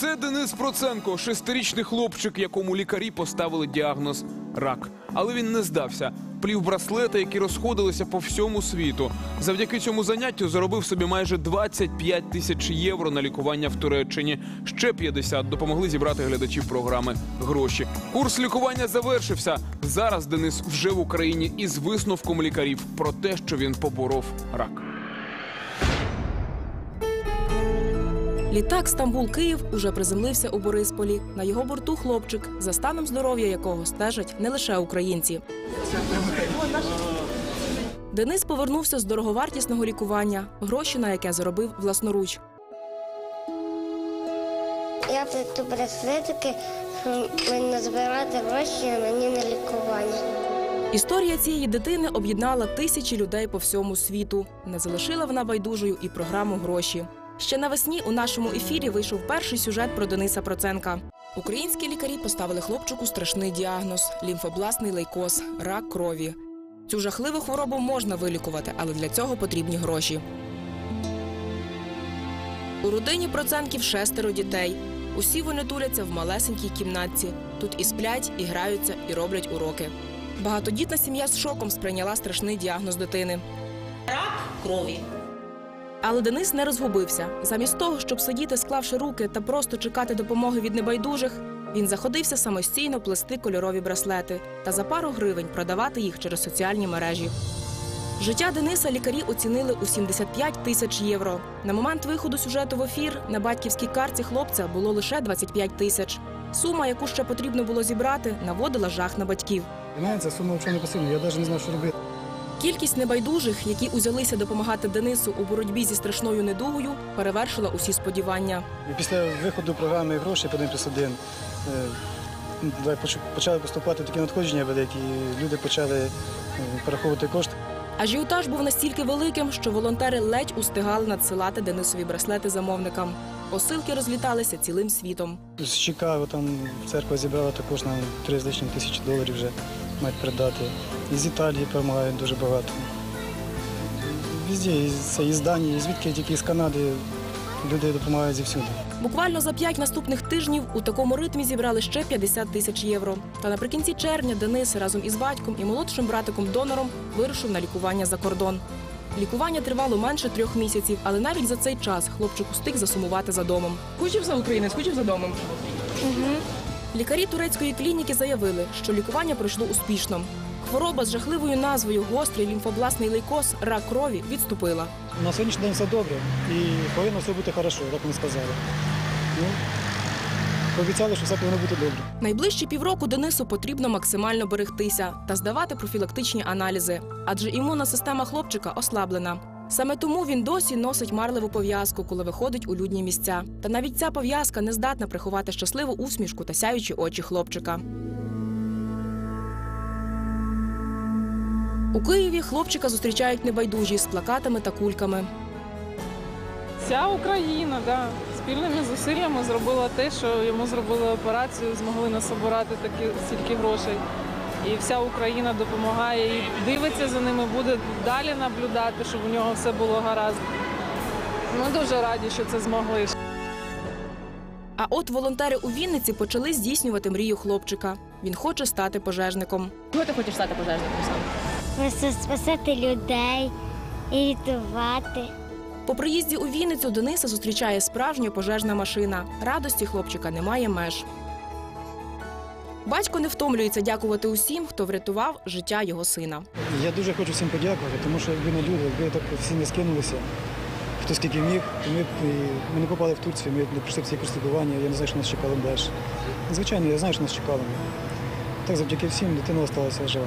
Це Денис Проценко, шестирічний хлопчик, якому лікарі поставили діагноз рак. Але він не здався. Плів браслети, які розходилися по всьому світу. Завдяки цьому заняттю заробив собі майже 25 тисяч євро на лікування в Туреччині. Ще 50 допомогли зібрати глядачі програми гроші. Курс лікування завершився. Зараз Денис вже в Україні із висновком лікарів про те, що він поборов рак. Літак Стамбул-Київ уже приземлився у Борисполі. На його борту хлопчик, за станом здоров'я якого стежать не лише українці. Денис повернувся з дороговартісного лікування, гроші на яке заробив власноруч. Я плету браслетики, мені назбирати гроші мені на лікування. Історія цієї дитини об'єднала тисячі людей по всьому світу. Не залишила вона байдужою і програму гроші. Ще навесні у нашому ефірі вийшов перший сюжет про Дениса Проценка. Українські лікарі поставили хлопчику страшний діагноз лімфобластний лейкоз, рак крові. Цю жахливу хворобу можна вилікувати, але для цього потрібні гроші. У родині Проценків шестеро дітей. Усі вони туляться в малесенькій кімнатці. Тут і сплять, і граються, і роблять уроки. Багатодітна сім'я з шоком сприйняла страшний діагноз дитини. Рак крові. Але Денис не розгубився. Замість того, щоб сидіти, склавши руки та просто чекати допомоги від небайдужих, він заходився самостійно плести кольорові браслети та за пару гривень продавати їх через соціальні мережі. Життя Дениса лікарі оцінили у 75 тисяч євро. На момент виходу сюжету в ефір на батьківській карті хлопця було лише 25 тисяч. Сума, яку ще потрібно було зібрати, наводила жах на батьків. Мене сума взагалі не посильна, я навіть не знав, що робити. Кількість небайдужих, які узялися допомагати Денису у боротьбі зі страшною недугою, перевершила усі сподівання. Після виходу програми гроші по 1 плюс 1 е, почали поступати такі надходження великі, і люди почали е, перераховувати кошти. Ажіотаж був настільки великим, що волонтери ледь устигали надсилати Денисові браслети замовникам. Посилки розліталися цілим світом. З Чикаго там церква зібрала також нам 3 з лишнім тисячі доларів вже мають передати. І з Італії допомагають дуже багато. Везде, і це із Данії, і звідки тільки з Канади люди допомагають зівсюди. Буквально за п'ять наступних тижнів у такому ритмі зібрали ще 50 тисяч євро. Та наприкінці червня Денис разом із батьком і молодшим братиком-донором вирушив на лікування за кордон. Лікування тривало менше трьох місяців, але навіть за цей час хлопчик устиг засумувати за домом. Скучив за Україною, скучив за домом. Лікарі турецької клініки заявили, що лікування пройшло успішно. Хвороба з жахливою назвою гострий лімфобластний лейкоз рак крові відступила. На сьогоднішній день все добре і повинно все бути хорошо, як вони сказали. Ну, пообіцяли, що все повинно бути добре. Найближчі півроку Денису потрібно максимально берегтися та здавати профілактичні аналізи, адже імунна система хлопчика ослаблена. Саме тому він досі носить марливу пов'язку, коли виходить у людні місця. Та навіть ця пов'язка не здатна приховати щасливу усмішку та сяючі очі хлопчика. У Києві хлопчика зустрічають небайдужі з плакатами та кульками. Вся Україна, да, спільними зусиллями зробила те, що йому зробили операцію, змогли насобирати такі стільки грошей. І вся Україна допомагає і дивиться за ними, буде далі наблюдати, щоб у нього все було гаразд. Ми дуже раді, що це змогли. А от волонтери у Вінниці почали здійснювати мрію хлопчика. Він хоче стати пожежником. Чого ти хочеш стати пожежником сам? Просто спасати людей і рятувати. По приїзді у Вінницю Дениса зустрічає справжня пожежна машина. Радості хлопчика немає меж. Батько не втомлюється дякувати усім, хто врятував життя його сина. Я дуже хочу всім подякувати, тому що якби не люди, якби так всі не скинулися, хто скільки міг, то ми ми не попали в Турцію, ми не пройшли всі курси я не знаю, що нас чекало далі. Звичайно, я знаю, що нас чекало. Так завдяки всім дитина залишилася жива.